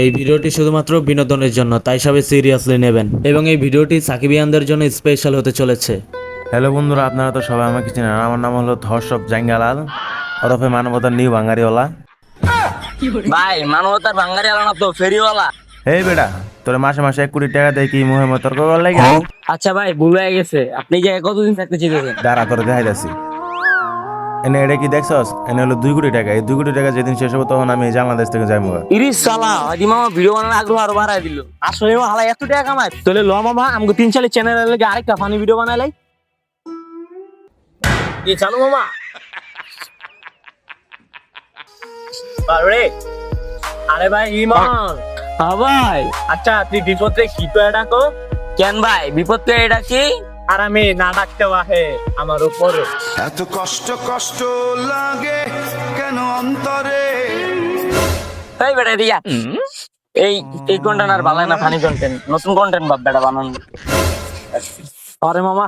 এই ভিডিওটি শুধুমাত্র বিনোদনের জন্য তাই সবাই সিরিয়াসলি নেবেন। এবং এই ভিডিওটি সাকিবিয়ানদের জন্য স্পেশাল হতে চলেছে। হ্যালো বন্ধুরা আপনারা তো সবাই আমাকে চিনেন। আমার নাম হলো ধর্ষব জাঙ্গালাল ওরফে মানবতার নিউ বাঙ্গারিওয়ালা। ভাই মানবতার বাঙ্গারি আলানা তো ফেরিওয়ালা। এই বেটা তোর মাসে মাসে এক কোটি টাকা দেয় কি মুহে তর্ক করার লাগে? আচ্ছা ভাই ভুল হয়ে গেছে। আপনি যে কতদিন থাকতে চেয়েছেন দাঁড়া করে দেখাই যাচ্ছি এনে এটা কি দেখছস? এনে হলো দুই কোটি টাকা। এই দুই কোটি টাকা যেদিন শেষ হবে তখন আমি এই বাংলাদেশ থেকে যাই মুগা ইরিশ সালা আজি মামা ভিডিও বানানোর আগ্রহ আরও বাড়াই দিল। আসলে ও হালা এত টাকা কামায়। তাহলে ল মামা আমাকে তিন চালি চ্যানেল লাগে আরেকটা ফানি ভিডিও বানাইলাই। এ চালু মামা? আরে আরে ভাই ইমান। হ্যাঁ ভাই। আচ্ছা তুই বিপদে কি তো এটা কো? কেন ভাই? বিপদে এটা কি? আর আমি না ডাকতে বাহে আমার উপরে। এত কষ্ট কষ্ট লাগে কেন অন্তরে? এই বেটা রিয়া এই এই কন্টেন্ট আর ভালো না ফানি কন্টেন্ট নতুন কন্টেন্ট বাপ বেটা বানানো। আরে মামা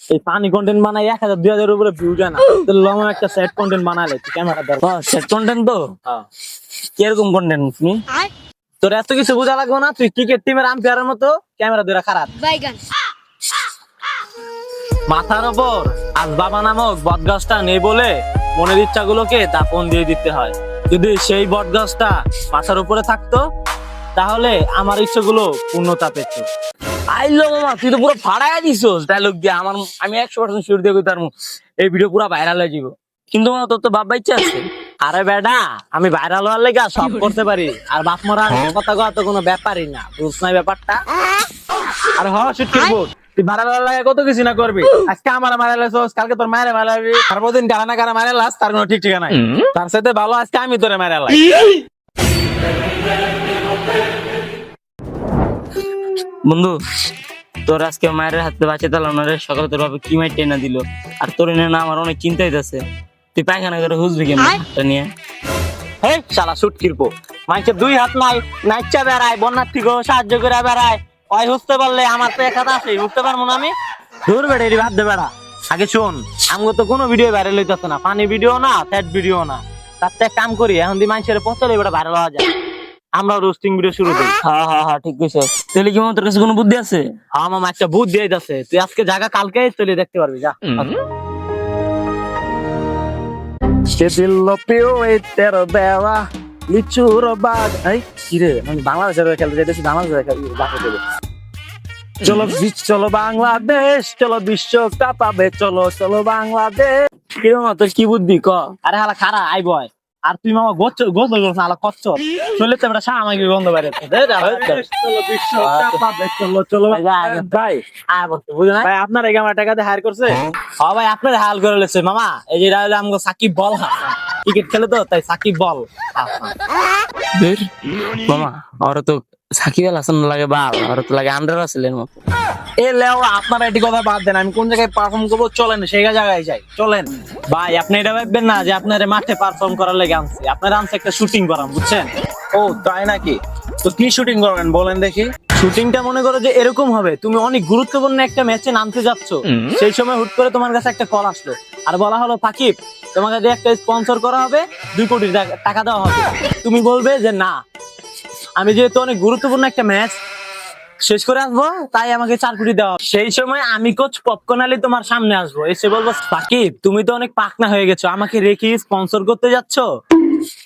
এই ফানি কন্টেন্ট বানাই এক হাজার দুই হাজার উপরে ভিউ যায় না। তো লং একটা সেট কন্টেন্ট বানালে ক্যামেরা দরকার সেট কন্টেন্ট তো? কীরকম কন্টেন্ট তুমি? তোর এত কিছু বোঝা লাগবে না? তুই ক্রিকেট টিমের আম্পায়ারের মতো ক্যামেরা ধরে খারাপ। মাথার ওপর আজ বাবা নামক বটগাছটা নেই বলে মনের ইচ্ছাগুলোকে দাপন দিয়ে দিতে হয়। যদি সেই বটগাছটা মাথার উপরে থাকতো তাহলে আমার ইচ্ছাগুলো পূর্ণতা পেত। আইলো মামা তুই তো পুরো ফাড়াই দিছস। ডায়লগ দিয়ে আমার আমি একশো পার্সেন্ট শিওর দিয়ে তার এই ভিডিও পুরো ভাইরাল হয়ে যাব কিন্তু মামা তোর তো বাবা ইচ্ছা আছে। আরে বেডা আমি ভাইরাল হওয়ার লেগে সব করতে পারি। আর বাপ মরার কথা তো কোনো ব্যাপারই না। বুঝ নাই ব্যাপারটা? আরে হ শুট করব তুই ভাড়া লাগে কত কিছু না করবি? আজকে আমার মারা লাইছস কালকে তোর মায়ের মারা লাগবি। সারাদিন গানা না গানা মারা লাস তার কোনো ঠিক ঠিকানা তার সাথে ভালো আজকে আমি তোরে মারা বন্ধু তোর আজকে মায়ের হাতে বাঁচে দিলাম রে সকালে তোর বাবা কি মাই টেনা দিল? আর তোর এনে না আমার অনেক চিন্তা হইতাছে। তুই পায়খানা করে হুজবি কেন? হাতটা নিয়ে হেই শালা শুট কিরপো মাইকে দুই হাত নাই নাইচা বেড়ায় বন্যার থেকে সাহায্য করে বেড়ায়। ওই হুসতে পারলে আমার তো এক আছে হুসতে পারব না আমি? দূর বেড়ে ভাত দে বেড়া। আগে শোন আমগো তো কোনো ভিডিও ভাইরাল হইতাছে না পানি ভিডিও না ফ্যাট ভিডিও না। তার এক কাম করি এখন দি মানুষের পচলে এবার ভাইরাল হওয়া যায়। আমরা রোস্টিং ভিডিও শুরু করি। হ্যাঁ হ্যাঁ হ্যাঁ ঠিক কইছ। তাহলে কি তোর কাছে কোনো বুদ্ধি আছে? হ্যাঁ মামা একটা বুদ্ধি দিয়ে যাচ্ছে তুই আজকে জায়গা কালকে চলে দেখতে পারবি যা। সে দিল পিও এই তেরো দেওয়া। লিচুর বাগ। এই কি রে মানে বাংলাদেশের খেলতে যাইতেছি বাংলাদেশের বাকি দেবে চলো চলো বাংলাদেশ চলো বিশ্ব কাপাবে চলো চলো বাংলাদেশ। কি মামা তোর কি বুদ্ধি ক? আরে হালা খারা আই বয়। আর তুই মামা গোচ গোচ হালা কচ্চ চলে তো বেটা সামাকে গন্ধ বাইরে চলো বিশ্ব কাপাবে চলো চলো ভাই আয় বলতে বুঝো না? ভাই আপনার এই আমার টাকাতে হায়ার করছে? হ্যাঁ ভাই আপনার হাল করে লেছে মামা। এই যে রাহুল আমগো সাকিব বল। হাসান ক্রিকেট খেলে তো তাই সাকিব বল। মামা ওরা তো সাকিব আল হাসান লাগে বাল ওরা তো লাগে আন্ডার আসলেন মতো। এ লেও আপনারা এটি কথা বাদ দেন আমি কোন জায়গায় পারফর্ম করব চলেন সেই জায়গায় যাই চলেন। ভাই আপনি এটা ভাববেন না যে আপনার মাঠে পারফর্ম করার লেগে আনছি। আপনার আনছে একটা শুটিং করাম বুঝছেন? ও তাই নাকি? তো কি শুটিং করবেন বলেন দেখি। শুটিংটা মনে করো যে এরকম হবে তুমি অনেক গুরুত্বপূর্ণ একটা ম্যাচে নামতে যাচ্ছ। সেই সময় হুট করে তোমার কাছে একটা কল আসলো। আর বলা হলো ফাকিব তোমাকে দিয়ে একটা স্পন্সর করা হবে, দুই কোটি টাকা- দেওয়া হবে। তুমি বলবে যে না। আমি যেহেতু অনেক গুরুত্বপূর্ণ একটা ম্যাচ শেষ করে আসব, তাই আমাকে চার কোটি দেওয়া। সেই সময় আমি কোচ পপকর্ন আলী তোমার সামনে আসব। এসে বলব, সাকিব, তুমি তো অনেক পাকনা হয়ে গেছো। আমাকে রেখে স্পন্সর করতে যাচ্ছ?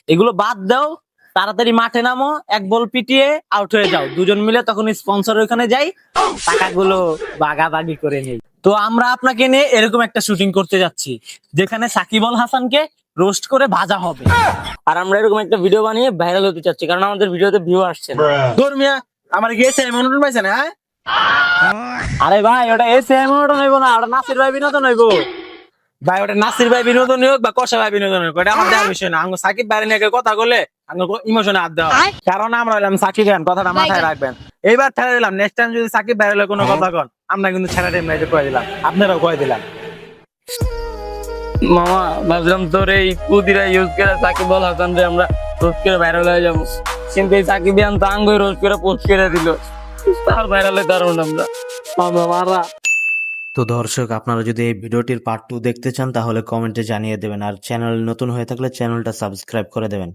এগুলো বাদ দাও, তাড়াতাড়ি মাঠে নামো, এক বল পিটিয়ে আউট হয়ে যাও। দুজন মিলে তখন স্পন্সর ওখানে যাই। টাকাগুলো বাগাবাগি করে নেই। তো আমরা আপনাকে নিয়ে এরকম একটা শুটিং করতে যাচ্ছি যেখানে সাকিব আল হাসানকে রোস্ট করে ভাজা হবে। আর আমরা এরকম একটা ভিডিও বানিয়ে ভাইরাল হতে চাচ্ছি কারণ আমাদের ভিডিওতে ভিউ আসছে না। ধর্মিয়া আমার গেছে মনোরঞ্জন পাইছে না হ্যাঁ? আরে ভাই ওটা এসে মনোরঞ্জন হইব না ওটা নাসির ভাই বিনোদন হইব। ভাই ওটা নাসির ভাই বিনোদন হোক বা কষা ভাই বিনোদন হোক ওটা আমার দেওয়ার বিষয় না। আঙ্গ সাকিব ভাই নিয়ে কথা বলে আঙ্গ ইমোশনে হাত দেওয়া কারণ আমরা হলাম সাকিব খান কথাটা মাথায় রাখবেন। এইবার ছেড়ে দিলাম নেক্সট টাইম যদি সাকিব ভাই হলে কোনো কথা কন। আমরা কিন্তু ছেড়ে টাইম নাই কয়ে দিলাম। আপনারাও কয়ে দিলাম। মামা ভাবলাম তোর এই কুদিরা ইউজ করে সাকিব বল হাসান রে আমরা রোজ করে ভাইরাল হয়ে যাব। কিন্তু এই সাকিব ইয়ান তো আঙ্গই রোজ করে পোস্ট করে দিল। তার ভাইরাল হয়ে দারুণ আমরা। মামা মারা। তো দর্শক আপনারা যদি এই ভিডিওটির পার্ট টু দেখতে চান তাহলে কমেন্টে জানিয়ে দেবেন। আর চ্যানেল নতুন হয়ে থাকলে চ্যানেলটা সাবস্ক্রাইব করে দেবেন।